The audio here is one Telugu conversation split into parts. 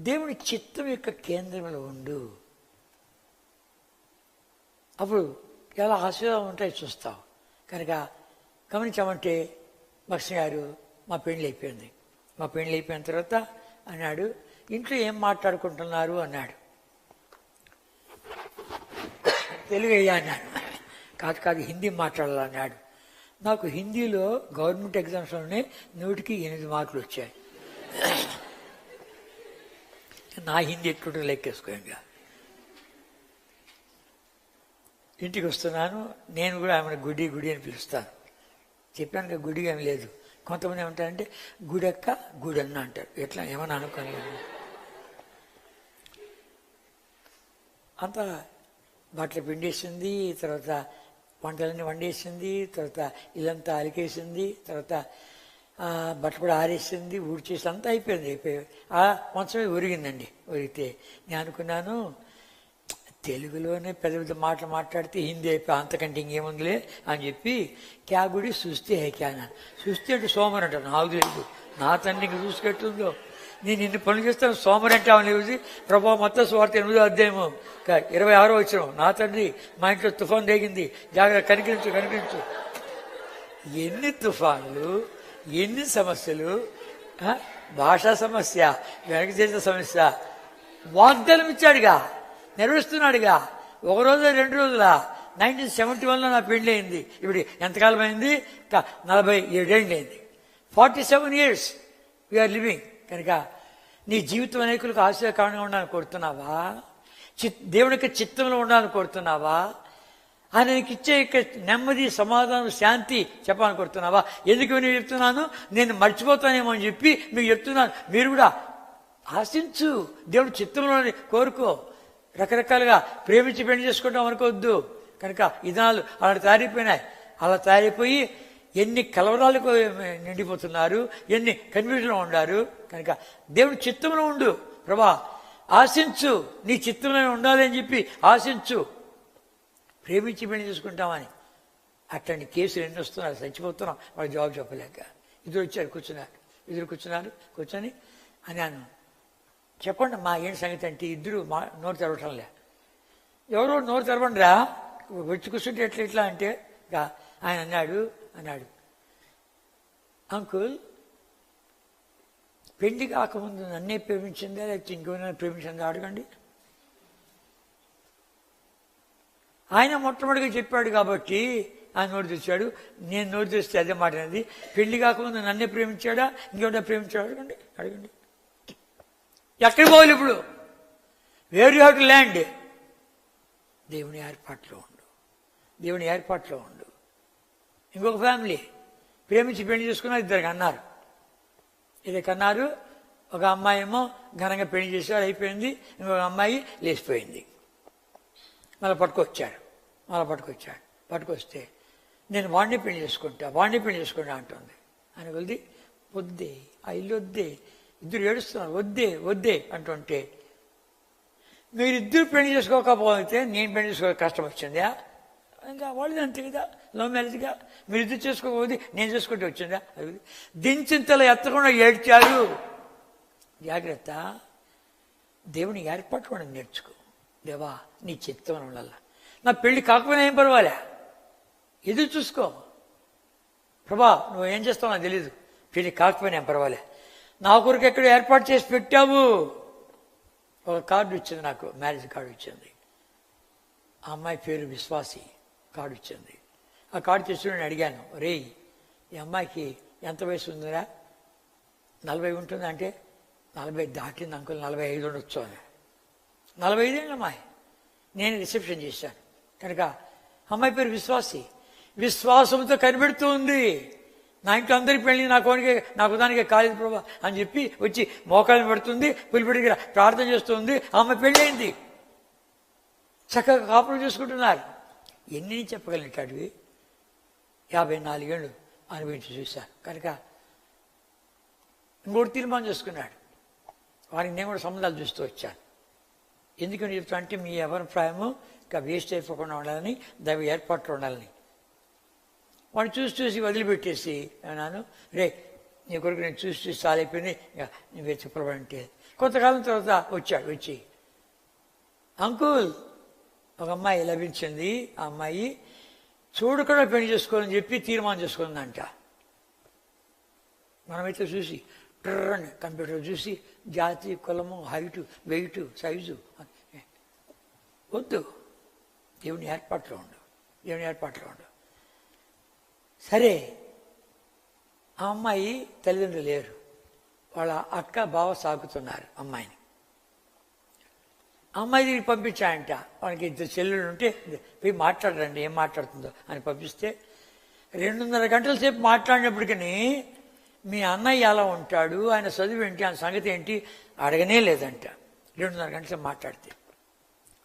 దేవుని చిత్తం యొక్క కేంద్రంలో ఉండు. అప్పుడు ఎలా ఆశీర్వాదం ఉంటాయి చూస్తావు కనుక గమనించామంటే భక్ష్య గారు మా పెళ్ళి అయిపోయింది. మా పెళ్ళి అయిపోయిన తర్వాత అన్నాడు. ఇంట్లో ఏం మాట్లాడుకుంటున్నారు? అన్నాడు. తెలుగు అయ్యా అన్నాడు. కాదు కాదు హిందీ మాట్లాడాలన్నాడు. నాకు హిందీలో గవర్నమెంట్ ఎగ్జామ్స్లోనే నూటికి ఎనిమిది మార్కులు వచ్చాయి. నా హిందీ ఎట్లుంటుందో లెక్కేసుకో ఇంకా ఇంటికి వస్తున్నాను నేను కూడా ఆమెను గుడి గుడి అని పిలుస్తాను. చెప్పాను కదా గుడి ఏం లేదు. కొంతమంది ఏమంటారంటే గుడక్క గుడన్న అంటారు. ఎట్లా? ఏమని అనుకోని. అంతా బట్టలు పిండేసింది తర్వాత వంటలన్నీ వండేసింది తర్వాత ఇల్లంతా అలికేసింది తర్వాత బట్టలు కూడా ఆరేసింది ఊడ్చేసి అంతా అయిపోయింది. అయిపోయి ఆ మంచమే ఒరిగిందండి ఒరిగితే. నేను అనుకున్నాను తెలుగులోనే పెద్ద పెద్ద మాటలు మాట్లాడితే హిందీ అయిపోయి అంతకంటే ఇంకేముందిలే అని చెప్పి క్యాగుడి చూస్తే హే చూస్తే అంటే సోమర్ అంటాను నాకు తెలియదు నా తండ్రికి చూసుకెట్టుందో నేను ఇన్ని పనులు చేస్తాను సోమర్ అంటే ఆమె లేదు ప్రభావ మొత్తం స్వార్థ ఎనిమిదో అధ్యాయము ఇరవై ఆరో వచ్చిన నా తండ్రి మా ఇంట్లో తుఫాన్ దిగింది జాగ్రత్త కనికరించు కనికరించు. ఎన్ని తుఫాన్లు? ఎన్ని సమస్యలు? భాషా సమస్య వెనక చేసిన సమస్య. వాగ్దానం ఇచ్చాడుగా నెరవేరుస్తున్నాడుగా. ఒక రోజు రెండు రోజుల. నైన్టీన్ సెవెంటీ వన్లో నా పెళ్ళి అయింది ఇప్పుడు ఎంతకాలం అయింది క- నలభై ఏడేళ్ళు అయింది forty seven years we are living కనుక నీ జీవితం అనేకులకు ఆశీర్వకారణంగా ఉండాలని కోరుతున్నావా? చిత్ దేవునికి చిత్తంలో ఉండాలని కోరుతున్నావా? ఆయన ఇచ్చే నెమ్మది సమాధానం శాంతి చెప్పాలని కొడుతున్నావా ఎందుకు నేను చెప్తున్నాను? నేను మర్చిపోతానేమో అని చెప్పి మీకు చెప్తున్నాను. మీరు కూడా ఆశించు. దేవుడి చిత్తంలోని కోరుకో. రకరకాలుగా ప్రేమించి పెళ్ళి చేసుకుంటాం అనుకోవద్దు. కనుక ఇదాలు అలా తయారైపోయినాయి. అలా తయారైపోయి ఎన్ని కలవరాలకు నిండిపోతున్నారు ఎన్ని కన్ఫ్యూజన్లో ఉండారు. కనుక దేవుడి చిత్తంలో ఉండు. ప్రభా ఆశించు. నీ చిత్తంలోనే ఉండాలి అని చెప్పి ఆశించు. ప్రేమించి పెళ్ళి చేసుకుంటామని. అట్లాంటి కేసులు ఎన్ని వస్తున్నారు చచ్చిపోతున్నాం. వాళ్ళు జవాబు చెప్పలేక. ఇద్దరు వచ్చారు కూర్చున్నారు ఇద్దరు కూర్చున్నారు కూర్చొని అన్నాను. చెప్పండి మా ఏంటి సంగతి అంటే ఇద్దరు మా నోరు తెరవటంలే ఎవరో నోరు తెరవండిరా వచ్చి కూర్చుంటే ఎట్లా ఇట్లా అంటే ఆయన అన్నాడు అన్నాడు. అంకుల్ పెళ్ళి కాకముందు నన్నే ప్రేమించిందా లేకపోతే ఇంకేమైనా ప్రేమించిందా అడగండి. ఆయన మొట్టమొదటిగా చెప్పాడు కాబట్టి ఆయన నోరు తెచ్చాడు నేను నోరు తెస్తే అదే మాట అనేది. పెళ్ళి కాకముందు నన్నే ప్రేమించాడా? ఇంకెవరైనా ప్రేమించాడు? అడగండి. అడగండి. ఎక్కడికి పోవాలి ఇప్పుడు? Where you have to land? దేవుని ఏర్పాట్లో ఉండు. దేవుని ఏర్పాట్లో ఉండు. ఇంకొక ఫ్యామిలీ. ప్రేమించి పెళ్ళి చేసుకున్నారు ఇద్దరికి అన్నారు ఇద్దరికి అన్నారు ఒక అమ్మాయి ఏమో ఘనంగా పెళ్ళి చేశారు అయిపోయింది. ఇంకొక అమ్మాయి లేచిపోయింది. మళ్ళీ పట్టుకొచ్చాడు. మళ్ళీ పట్టుకొచ్చాడు. పట్టుకొస్తే నేను వాడిని పెళ్ళి చేసుకుంటా వాడిని పెళ్ళి చేసుకుంటా అంటుంది. అని వద్ది వద్దే ఆ ఇల్లు వద్దే ఇద్దరు ఏడుస్తున్నారు వద్దే వద్దే అంటుంటే మీరిద్దరు పెళ్ళి చేసుకోకపోతే నేను పెళ్ళి చేసుకో కష్టం వచ్చిందా? ఇంకా వాళ్ళది అంతే కదా లవ్ మ్యారేజ్గా మీరిద్దరు చేసుకోకపోతే నేను చేసుకుంటే వచ్చిందా? అది దించింతలో ఎత్తకుండా ఏడ్చారు. జాగ్రత్త దేవుని ఏర్పట్టుకోవడం నేర్చుకో. దేవా నీ చిత్తం ఉండాలా. నా పెళ్ళి కాకపోయినా ఏం పర్వాలే. ఎదురు చూసుకో. ప్రభా నువ్వు ఏం చేస్తావు నాకు తెలీదు. పెళ్ళి కాకపోయినా ఏం పర్వాలే. నా కొరకు ఎక్కడ ఏర్పాటు చేసి పెట్టావు. ఒక కార్డు ఇచ్చింది నాకు మ్యారేజ్ కార్డు ఇచ్చింది. ఆ అమ్మాయి పేరు విశ్వాసి కార్డు ఇచ్చింది. ఆ కార్డు తెచ్చి అడిగాను రేయ్ ఈ అమ్మాయికి ఎంత వయసు ఉందిరా? నలభై ఉంటుంది అంటే నలభై దాటింది అంకుల్ నలభై ఐదు ఉండొచ్చు అని. నలభై ఐదేళ్ళ అమ్మాయి నేను రిసెప్షన్ చేశాను. కనుక అమ్మాయి పేరు విశ్వాసి. విశ్వాసంతో కనిపెడుతూ ఉంది. నా ఇంట్లో అందరికి పెళ్ళి నా కోనికి నాకు దానికి కాలేదు ప్రభా అని చెప్పి వచ్చి మోకాలు పెడుతుంది పులిపిడి దగ్గర ప్రార్థన చేస్తుంది. ఆమె పెళ్ళి అయింది చక్కగా కాపురం చేసుకుంటున్నారు. ఎన్ని చెప్పగలను యాభై నాలుగేళ్ళు అనుభవించి చూశాను. కనుక ఇంకోటి తీర్మానం చేసుకున్నాడు. వారికి నేను కూడా సంబంధాలు చూస్తూ వచ్చాను. ఎందుకని చెప్తా అంటే మీ అభిప్రాయము ఇంకా వేస్ట్ అయిపోకుండా ఉండాలని దాని ఏర్పాట్లు ఉండాలని. వాడు చూసి చూసి వదిలిపెట్టేసి అన్నాను రే నీ కొరకు నేను చూసి చూసి చాలా ఇంకా నువ్వే చెప్పబడంటే కొంతకాలం తర్వాత వచ్చాడు వచ్చి అంకుల్ ఒక అమ్మాయి లభించింది ఆ అమ్మాయి చూడకుండా పెళ్ళి చేసుకోవాలని చెప్పి తీర్మానం చేసుకుందంట. మనమైతే చూసి ట్రని కంప్యూటర్ చూసి జాతి కులము హైటు వెయిట్ సైజు. వద్దు. దేవుని ఏర్పాట్లో ఉండు. దేవుని ఏర్పాట్లో ఉండు. సరే. ఆ అమ్మాయి తల్లిదండ్రులు లేరు. వాళ్ళ అక్క బావ సాగుతున్నారు అమ్మాయిని. అమ్మాయి దీనికి పంపించాయంట. వాళ్ళకి ఇద్దరు చెల్లెళ్ళు ఉంటే పోయి మాట్లాడరండి ఏం మాట్లాడుతుందో అని పంపిస్తే రెండున్నర గంటల సేపు మాట్లాడినప్పటికీ మీ అన్నయ్య ఎలా ఉంటాడు? ఆయన చదువు ఏంటి? ఆయన సంగతి ఏంటి? అడగనే లేదంట. రెండున్నర గంటలు మాట్లాడితే.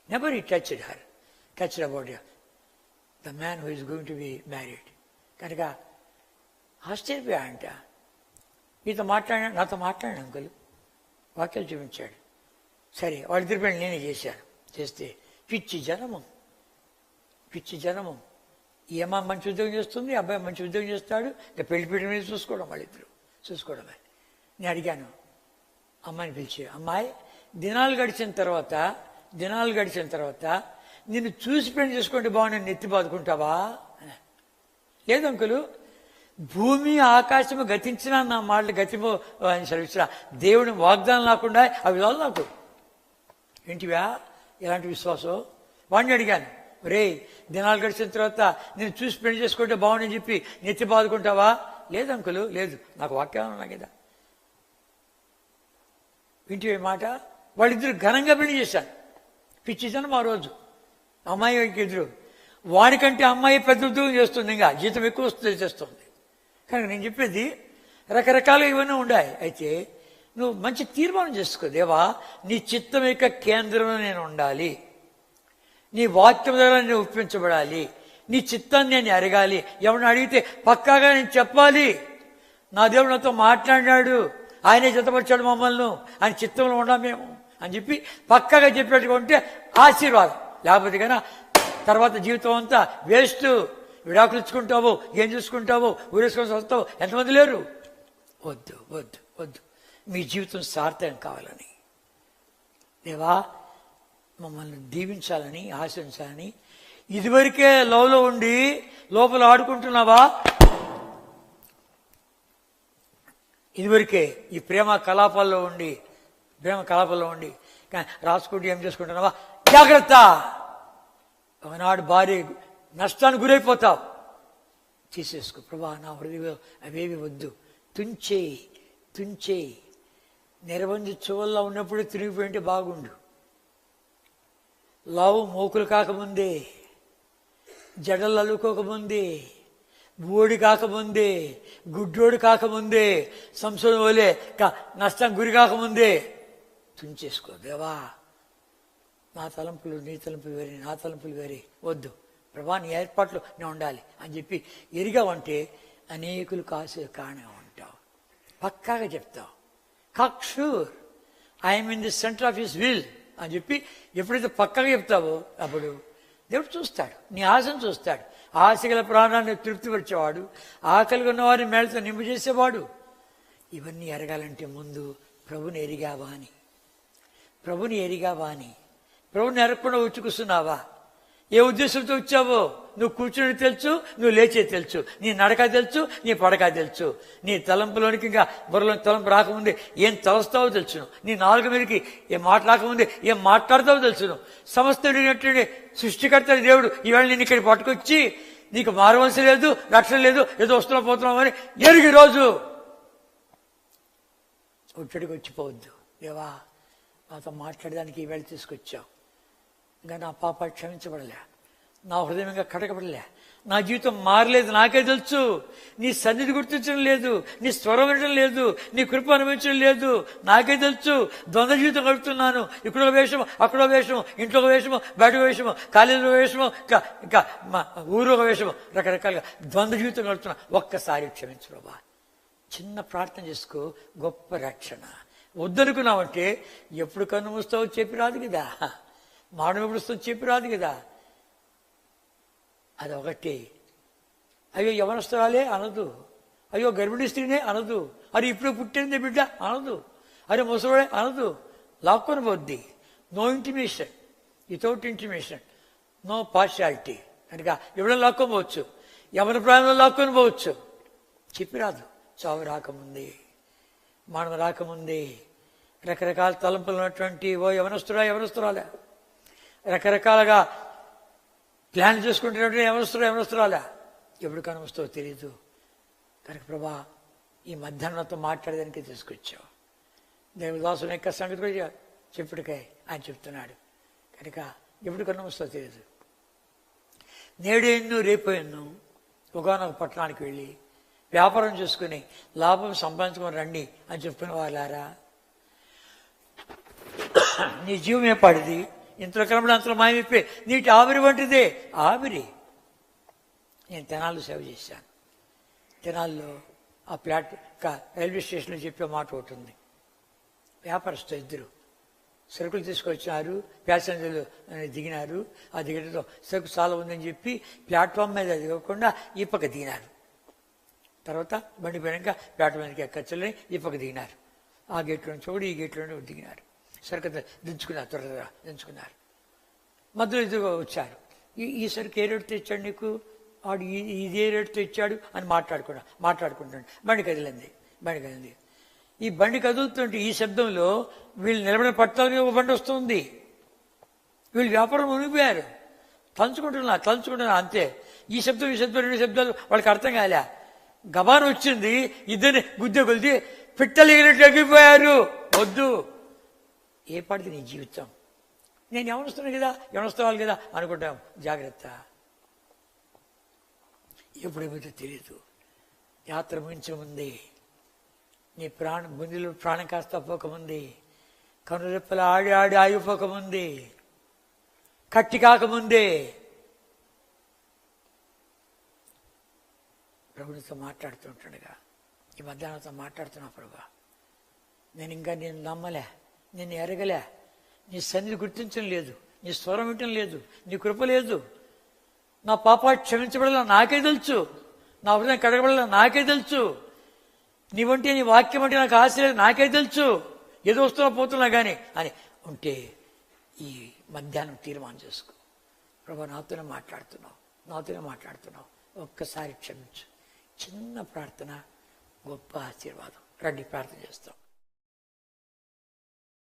నెవర్ ఈ touch her touch about the man who is going to be married కనుక ఆశ్చర్యపోయా అంట. మీతో మాట్లాడినా నాతో మాట్లాడిన అంకుల్? వాక్యాలు చూపించాడు. సరే వాళ్ళిద్దరి పెళ్ళి నేనే చేశాను. చేస్తే పిచ్చి జనము. పిచ్చి జనము. ఈ అమ్మాయి మంచి ఉద్యోగం చేస్తుంది అబ్బాయి మంచి ఉద్యోగం చేస్తాడు. ఇంకా పెళ్ళి పీట మీద చూసుకోవడం వాళ్ళిద్దరు. చూసుకోవడమే. నేను అడిగాను అమ్మాయిని పిలిచి అమ్మాయి దినాలు గడిచిన తర్వాత దినాలు గడిచిన తర్వాత నిన్ను చూసి పెళ్ళి చేసుకుంటే బాగుండి నెత్తి బాదుకుంటావా? లేదు అంకులు భూమి ఆకాశము గతించినా నా మాటలు గతిమో అని సెలవిస్తున్నా దేవుని వాగ్దానం లేకుండా అవి రాదు నాకు. ఏంటివా? ఎలాంటి విశ్వాసం? వాడిని అడిగాను. రే దినాలు గడిచిన తర్వాత నేను చూసి పెళ్ళి చేసుకుంటే బాగుండని చెప్పి నెత్తి బాదుకుంటావా? లేదు అంకులు లేదు. నాకు వాక్యం ఉన్నాయి కదా. వింటే మాట వాళ్ళిద్దరు ఘనంగా పెళ్ళి చేశాను పిచ్చి మా ఆ రోజు. అమ్మాయి ఎదురు. వాడికంటే అమ్మాయి పెద్ద ఉద్యోగం చేస్తుంది ఇంకా. జీతం ఎక్కువ వస్తుంది చేస్తుంది. కానీ నేను చెప్పేది రకరకాలు ఇవన్నీ ఉన్నాయి అయితే నువ్వు మంచి తీర్మానం చేసుకో. దేవా నీ చిత్తం యొక్క కేంద్రంలో నేను ఉండాలి. నీ వాక్యం ద్వారా నేను ఒప్పించబడాలి. నీ చిత్తాన్ని నేను ఎరగాలి ఎవరిని అడిగితే పక్కాగా నేను చెప్పాలి. నా దేవుడు నాతో మాట్లాడినాడు. ఆయనే జతపరిచాడు మమ్మల్ని. ఆయన చిత్తంలో ఉన్నాం మేము అని చెప్పి పక్కాగా చెప్పేట్టుగా ఉంటే ఆశీర్వాదం. లేకపోతే కన్నా తర్వాత జీవితం అంతా వేస్ట్. విడాకులు ఇచ్చుకుంటావు ఏం చూసుకుంటావు ఊరేసుకొని వస్తావు ఎంతమంది లేరు? వద్దు వద్దు వద్దు. మీ జీవితం సార్థకం కావాలని. దేవా మమ్మల్ని దీవించాలని ఆశించాలని ఇదివరకే లవ్లో ఉండి లోపల ఆడుకుంటున్నావా? ఇదివరకే ఈ ప్రేమ కలాపాల్లో ఉండి ప్రేమ కలాపాల్లో ఉండి కా- రాసుకుంటూ ఏం చేసుకుంటున్నావా? జాగ్రత్త! ఒకనాడు భార్య నష్టానికి గురైపోతావు. తీసేసుకో. ప్రభా నా హృదయ అవేవి వద్దు. తుంచే తుంచే నిరబంధి ఉన్నప్పుడే ఉన్నప్పుడు తిరిగిపోయింటే బాగుండు. లావు మోకులు కాకముందే జడలు అల్లుకోకముందే బోడి కాకముందే గుడ్డోడు కాకముందే సంశోధన వలే క- నష్టం గురి కాకముందే. తుంచేసుకో దేవా. నా తలంపులు నీ తలంపులు వేరే నా తలంపులు వేరే. వద్దు. ప్రభా నీ ఏర్పాట్లు నేను ఉండాలి అని చెప్పి ఎరిగావంటే అనేకులు కాసే కానే ఉంటావు. పక్కాగా చెప్తావు. కక్షూర్ I'm in the centre of his will అని చెప్పి ఎప్పుడైతే పక్కగా చెప్తావో అప్పుడు దేవుడు చూస్తాడు నీ ఆశను చూస్తాడు. ఆశ గల ప్రాణాన్ని తృప్తిపరిచేవాడు ఆకలి ఉన్నవారిని మేళతో నింపు చేసేవాడు. ఇవన్నీ ఎరగాలంటే ముందు ప్రభుని ఎరిగావా అని. ప్రభుని ఎరిగావా అని. ప్రభుని ఎరగకుండా ఉచ్చుకుస్తున్నావా? కూర్చున్నావా ఏ ఉద్దేశంతో వచ్చావో? నువ్వు కూర్చుని తెలుసు నువ్వు లేచే తెలుసు. నీ నడక తెలుసు నీ పడక తెలుసు. నీ తలంపులోనికి ఇంకా బుర్రలో తలంపు రాకముందే ఏం తలస్తావో తెలుసును. నీ నాలుగు మీదకి ఏం మాట్లాడకముందే ఏం మాట్లాడతావో తెలుసును. సమస్త ఎరిగినటువంటి సృష్టికర్త దేవుడు ఈవేళ నేను ఇక్కడ పట్టుకొచ్చి నీకు మారవలసి లేదు రక్షణ లేదు ఏదో వస్తున్నా పోతున్నావు అని ఎరిగి రోజు. ఒట్టడికి వచ్చిపోవద్దు. దేవా నాతో మాట్లాడడానికి ఈవేళ తీసుకొచ్చావు. ఇంకా నా పాప క్షమించబడలే. నా హృదయం ఇంకా కడగబడలే. నా జీవితం మారలేదు నాకే తెలుసు. నీ సన్నిధి గుర్తించడం లేదు నీ స్వరం వినడం లేదు నీ కృప అనుభవించడం లేదు నాకే తెలుసు. ద్వంద్వ జీవితం గడుపుతున్నాను. ఇక్కడ ఒక వేషము అక్కడ ఒక వేషము ఇంట్లో ఒక వేషము బయట ఒక వేషము కాలేజీలో వేషము ఇంకా ఇంకా మా ఊరు ఒక వేషము రకరకాలుగా ద్వంద్వ జీవితం గడుపుతున్నా. ఒక్కసారి క్షమించు ప్రభా. చిన్న ప్రార్థన చేసుకో గొప్ప రక్షణ. వద్దనుకున్నావంటే ఎప్పుడు కన్ను మూస్తావో చెప్పి రాదు కదా. మానవ ఎప్పుడు వస్తుందో చెప్పి రాదు కదా. అది ఒకటి అయ్యో యవనస్తురాలే అనదు. అయ్యో గర్భిణీ స్త్రీనే అనదు. అరే ఇప్పుడు పుట్టింది బిడ్డ అనదు. అరే ముసలోడే అనదు. లాక్కొని పోద్ది. No intimation without intimation no partiality కనుక ఎవడో లాక్కొని పోవచ్చు. ఎవరి ప్రాణంలో లాక్కొని పోవచ్చు. చెప్పి రాదు. చావు రాకముందే. మనం రాకముందే. రకరకాల తలంపులు ఉన్నటువంటి ఓ యవనస్తురా యవనస్తురాలే. రకరకాలుగా ప్లాన్ చేసుకుంటున్నట్టు ఏమొస్తారో ఎవరొస్తురాలే ఎప్పుడు కనవస్తుందో తెలీదు. కనుక ప్రభా ఈ మధ్యాహ్నంతో మాట్లాడడానికి తీసుకొచ్చావు. దేవదాసుని యొక్క సంగతి కూడా చెప్పుడుకాయ ఆయన చెప్తున్నాడు. కనుక ఎప్పుడు కనవస్తుందో తెలియదు నేడు ఎన్ను రేపు ఎన్ను ఒకనొక పట్టణానికి వెళ్ళి వ్యాపారం చేసుకుని లాభం సంపాదించుకొని రండి అని చెప్పిన వాళ్ళారా? నీ జీవమే పడిది. ఇంతలో కనబడి అంతలో మాయమైపోయి నీటి ఆవిరి వంటిదే. ఆవిరి? నేను తెనాలు సేవ చేశాను. తెనాల్లో ఆ ప్లాట్ రైల్వే స్టేషన్లో చెప్పే మాట ఒకటి ఉంది. వ్యాపారస్తు ఇద్దరు. సరుకులు తీసుకొచ్చినారు ప్యాసింజర్లు దిగినారు. ఆ దిగడంతో సరుకు చాలా ఉందని చెప్పి ప్లాట్ఫామ్ మీద దిగకుండా ఈ పక్క దిగినారు. తర్వాత బండి పోయినాక ప్లాట్ఫామ్ మీదకి ఎక్కచ్చలని ఈ పక్క దిగినారు. ఆ గేట్లో నుంచి ఒకటి ఈ గేట్లో నుండి దిగినారు. సరుకు దించుకున్నారు త్వరగా దించుకున్నారు. మధ్యలో ఇదిగో వచ్చారు. ఈ ఈ సరుకు ఏ రేటు తెచ్చాడు నీకు? వాడు ఇదే ఇది ఏ అని మాట్లాడుకున్నా మాట్లాడుకుంటాడు బండి కదిలింది బండి కదిలింది. ఈ బండి కదులుతుంటే ఈ శబ్దంలో వీళ్ళు నిలబడిన పట్టాలని ఒక బండి వస్తుంది. వీళ్ళు వ్యాపారం మునిగిపోయారు. తలుచుకుంటున్నా తలుచుకుంటున్నా అంతే. ఈ శబ్దం ఈ శబ్దం రెండు శబ్దాలు వాళ్ళకి అర్థం కాలే. గబాన్ వచ్చింది ఇద్దరిని గుద్దె కొలిది పిట్టలు ఎగిరినట్టు ఎగిరిపోయారు. వద్దు. ఏ పడితే నీ జీవితం. నేను ఎవరిస్తున్నాను కదా ఎవరిస్తున్నాను కదా అనుకుంటాం. జాగ్రత్త. ఎప్పుడేమైతే తెలియదు యాత్ర ముంచముంది నీ ప్రాణ గుండెలు ప్రాణం కాస్త పోకముంది కనురెప్పలు ఆడి ఆడి ఆగిపోకముంది కట్టి కాకముందే. ప్రభునితో మాట్లాడుతుంటాడుగా ఈ మధ్యాహ్నంతో మాట్లాడుతున్నా ప్రభా. నేను ఇంకా నేను నమ్మలే. నేను ఎరగలే. నీ సన్నిధి గుర్తించడం లేదు. నీ స్వరం వినటం లేదు. నీ కృప లేదు. నా పాప క్షమించబడలా? నాకే తెలుసు. నా హృదయం కడగబడలా? నాకే తెలుసు. నీ వంటి నీ వాక్యం అంటే నాకు ఆశ లేదు. నాకే తెలుసు. ఏదో వస్తున్నా పోతున్నా కానీ అని ఉంటే ఈ మధ్యాహ్నం తీర్మానం చేసుకో. ప్రభా నాతోనే మాట్లాడుతున్నావు. నాతోనే మాట్లాడుతున్నావు. ఒక్కసారి క్షమించు. చిన్న ప్రార్థన గొప్ప ఆశీర్వాదం. రండి ప్రార్థన చేస్తాం.